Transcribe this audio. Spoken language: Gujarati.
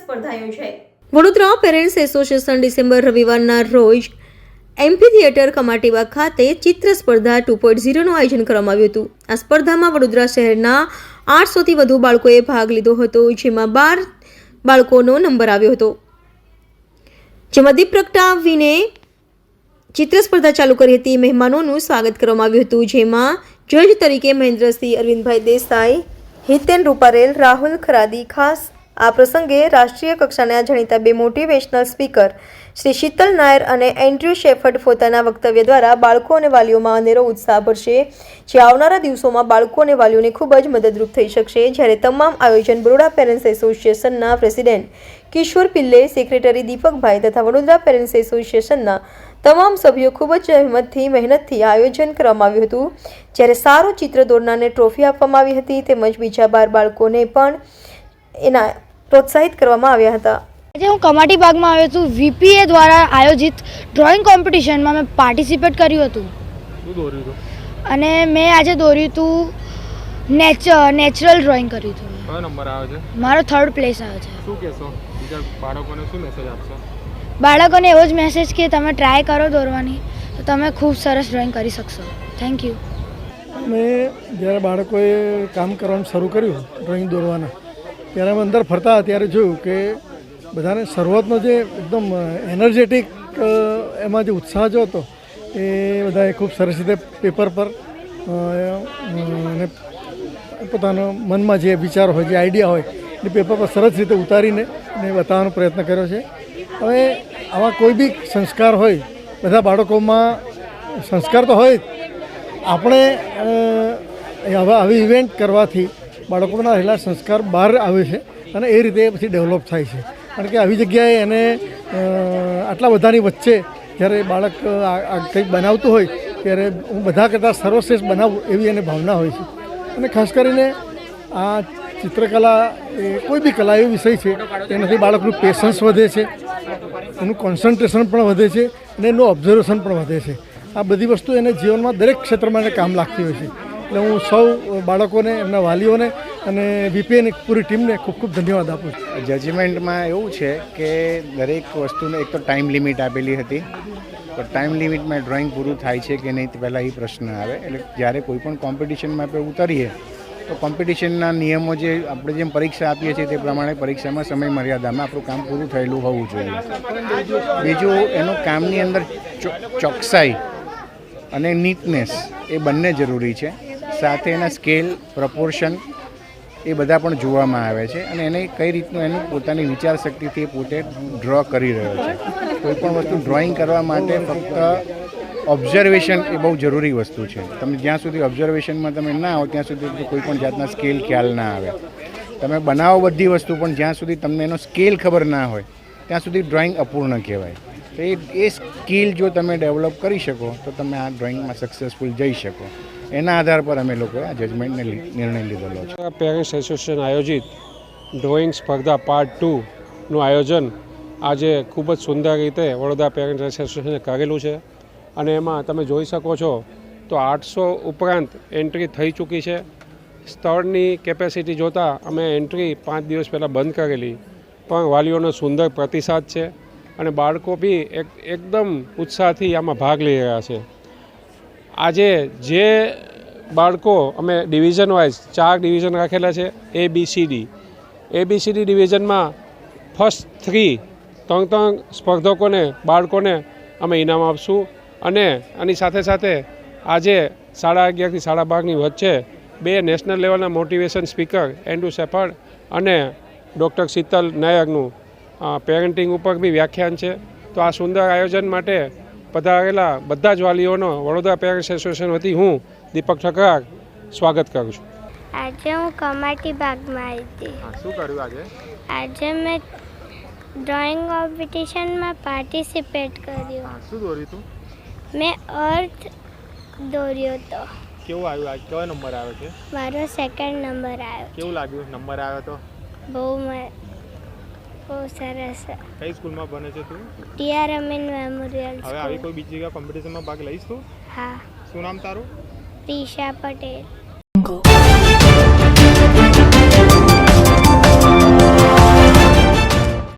સ્પર્ધા યોજાઈ વડોદરા પેરેન્ટ્સ એસોસિએશન ડિસેમ્બર રવિવારના રોજ એમપી થિયેટર કમાટીબાગ ખાતે ચિત્ર સ્પર્ધા ટુ પોઈન્ટ ઝીરોનું આયોજન કરવામાં આવ્યું હતું. આ સ્પર્ધામાં વડોદરા શહેરના આઠસોથી વધુ બાળકોએ ભાગ લીધો હતો, જેમાં બાર બાળકોનો નંબર આવ્યો હતો. જેમાં દીપ પ્રગટાવીને ચિત્ર સ્પર્ધા ચાલુ કરી હતી. મહેમાનોનું સ્વાગત કરવામાં આવ્યું હતું, જેમાં જજ તરીકે મહેન્દ્રસિંહ અરવિંદભાઈ દેસાઈ, હિતેન રૂપારેલ, રાહુલ ખરાદી ખાસ આ પ્રસંગે રાષ્ટ્રીય કક્ષાના જાણીતા બે મોટિવેશનલ સ્પીકર શ્રી શીતલ નાયર અને એન્ડ્રુ શેફર્ડ પોતાના વક્તવ્ય દ્વારા બાળકો અને વાલીઓમાં અનેરો ઉત્સાહ ભરશે. જે આવનારા દિવસોમાં બાળકો અને વાલીઓને ખૂબ જ મદદરૂપ થઈ શકશે. જ્યારે તમામ આયોજન બરોડા પેરેન્ટ્સ એસોસિએશનના પ્રેસિડેન્ટ કિશોર પિલ્લે, સેક્રેટરી દીપકભાઈ તથા વડોદરા પેરેન્ટ્સ એસોસિએશનના તમામ સભ્યો ખૂબ જ હિંમતથી મહેનતથી આયોજન કરવામાં આવ્યું હતું. જ્યારે સારું ચિત્ર દોરનારને ટ્રોફી આપવામાં આવી હતી, તેમજ બીજા બાર બાળકોને પણ એના પ્રોત્સાહિત કરવામાં આવ્યા હતા. આજે હું કમાટી બાગમાં આવ્યો છું. વીપીએ દ્વારા આયોજિત ડ્રોઈંગ કોમ્પિટિશનમાં મેં પાર્ટિસિપેટ કર્યું હતું. શું દોર્યું હતું? અને મેં આજે દોર્યું હતું નેચર નેચરલ ડ્રોઈંગ કર્યું હતું કયો નંબર આવે છે? મારો થર્ડ પ્લેસ આવ્યો છે. શું કહેશો? બીજા બાળકોને શું મેસેજ આપશો? બાળકોને એવો જ મેસેજ કે તમે ટ્રાય કરો દોરવાની તો તમે ખૂબ સરસ ડ્રોઈંગ કરી શકશો. થેન્ક યુ મેં જ્યારે બાળકોએ કામ કરવાનું શરૂ કર્યું ડ્રોઈંગ દોરવાના ત્યારે અમે અંદર ફરતા ત્યારે જોયું કે બધાને શરૂઆતનો જે એકદમ એનર્જેટિક એમાં જે ઉત્સાહ જો હતો, એ બધાએ ખૂબ સરસ રીતે પેપર પર અને પોતાનો મનમાં જે વિચાર હોય, જે આઈડિયા હોય, એ પેપર પર સરસ રીતે ઉતારીને એને બતાવવાનો પ્રયત્ન કર્યો છે. હવે આવા કોઈ બી સંસ્કાર હોય, બધા બાળકોમાં સંસ્કાર તો હોય જ. આપણે આવા આવી ઇવેન્ટ કરવાથી બાળકોના રહેલા સંસ્કાર બહાર આવે છે અને એ રીતે પછી ડેવલપ થાય છે. કારણ કે આવી જગ્યાએ એને આટલા બધાની વચ્ચે જ્યારે બાળક કંઈક બનાવતું હોય, ત્યારે હું બધા કરતાં સર્વશ્રેષ્ઠ બનાવું એવી એને ભાવના હોય છે. અને ખાસ કરીને આ ચિત્રકલા એ કોઈ બી કલા એવો વિષય છે, તેનાથી બાળકનું પેશન્સ વધે છે, એનું કોન્સન્ટ્રેશન પણ વધે છે અને એનું ઓબ્ઝર્વેશન પણ વધે છે. આ બધી વસ્તુ એને જીવનમાં દરેક ક્ષેત્રમાં એને કામ લાગતી હોય છે. એટલે હું સૌ બાળકોને, એમના વાલીઓને અને વીપીએની પૂરી ટીમને ખૂબ ખૂબ ધન્યવાદ આપું છું. જજમેન્ટમાં એવું છે કે દરેક વસ્તુને એક તો ટાઈમ લિમિટ આપેલી હતી તો ટાઈમ લિમિટમાં ડ્રોઈંગ પૂરું થાય છે કે નહીં પહેલાં એ પ્રશ્ન આવે. એટલે જ્યારે કોઈ પણ કોમ્પિટિશનમાં આપણે ઉતરીએ, તો કોમ્પિટિશનના નિયમો જે આપણે જેમ પરીક્ષા આપીએ છીએ તે પ્રમાણે પરીક્ષામાં સમય મર્યાદામાં આપણું કામ પૂરું થયેલું હોવું જોઈએ. બીજું, એનું કામની અંદર ચોકસાઈ અને નીટનેસ એ બંને જરૂરી છે. સાથે એના સ્કેલ, પ્રપોર્શન એ બધા પણ જોવામાં આવે છે અને એને કઈ રીતનું એની પોતાની વિચારશક્તિથી એ પોતે ડ્રો કરી રહ્યો છે. કોઈ પણ વસ્તુ ડ્રોઈંગ કરવા માટે ફક્ત ઓબ્ઝર્વેશન એ બહુ જરૂરી વસ્તુ છે. તમે જ્યાં સુધી ઓબ્ઝર્વેશનમાં તમે ના આવો, ત્યાં સુધી કોઈ પણ જાતના સ્કેલ ખ્યાલ ના આવે. તમે બનાવો બધી વસ્તુ, પણ જ્યાં સુધી તમને એનો સ્કેલ ખબર ના હોય, ત્યાં સુધી ડ્રોઈંગ અપૂર્ણ કહેવાય. તો એ એ સ્કિલ જો તમે ડેવલપ કરી શકો, તો તમે આ ડ્રોઈંગમાં સક્સેસફુલ જઈ શકો. એના આધાર પર અમે લોકોએ આ જજમેન્ટને નિર્ણય લીધેલો છે. પેરેન્ટ્સ એસોસિએશન આયોજિત ડ્રોઈંગ સ્પર્ધા પાર્ટ ટુનું આયોજન આજે ખૂબ જ સુંદર રીતે વડોદરા પેરેન્ટ્સ એસોસિએશને કરેલું છે. અને એમાં તમે જોઈ શકો છો તો આઠસો ઉપરાંત એન્ટ્રી થઈ ચૂકી છે. સ્થળની કેપેસિટી જોતાં અમે એન્ટ્રી પાંચ દિવસ પહેલાં બંધ કરેલી, પણ વાલીઓનો સુંદર પ્રતિસાદ છે અને બાળકો બી એક, એકદમ ઉત્સાહથી આમાં ભાગ લઈ રહ્યા છે. આજે જે બાળકો અમે ડિવિઝન વાઇઝ ચાર ડિવિઝન રાખેલા છે A B C D A B C D ડિવિઝનમાં first three ત્રણ ત્રણ સ્પર્ધકોને, બાળકોને અમે ઇનામ આપશું અને આની સાથે સાથે આજે સાડા અગિયારથી સાડા બારની વચ્ચે બે નેશનલ લેવલના મોટિવેશન સ્પીકર એન્ડુ સેફર્ડ અને ડૉક્ટર શીતલ નાયકનું પેરેન્ટિંગ ઉપર બી વ્યાખ્યાન છે. તો આ સુંદર આયોજન માટે પધારેલા બધા જ વાલીઓનો વડોદરા પેરેન્ટ્સ એસોસિએશન વતી હું દીપક ઠકરાર સ્વાગત કરું છું. આજે હું કમાટી બાગમાં આવી હતી. હા શું કર્યું આજે? આજે મેં ડ્રોઈંગ કોમ્પિટિશનમાં પાર્ટિસિપેટ કર્યું. હા શું દોર્યું હતું મેં અર્થ દોર્યો હતો. કેવું આવ્યું? આજે કયો નંબર આવ્યો છે? મારો સેકન્ડ નંબર આવ્યો કેવું લાગ્યું? નંબર આવ્યો તો? બહુ મ- બહુ સરસ. કઈ સ્કૂલમાં ભણે છે તું? ટીઆર અમીન મેમોરિયલ હવે આવી કોઈ બીજી જગ્યા કોમ્પિટિશનમાં ભાગ લઈશ તું? હા. શું નામ તારું? પ્રિશા પટેલ.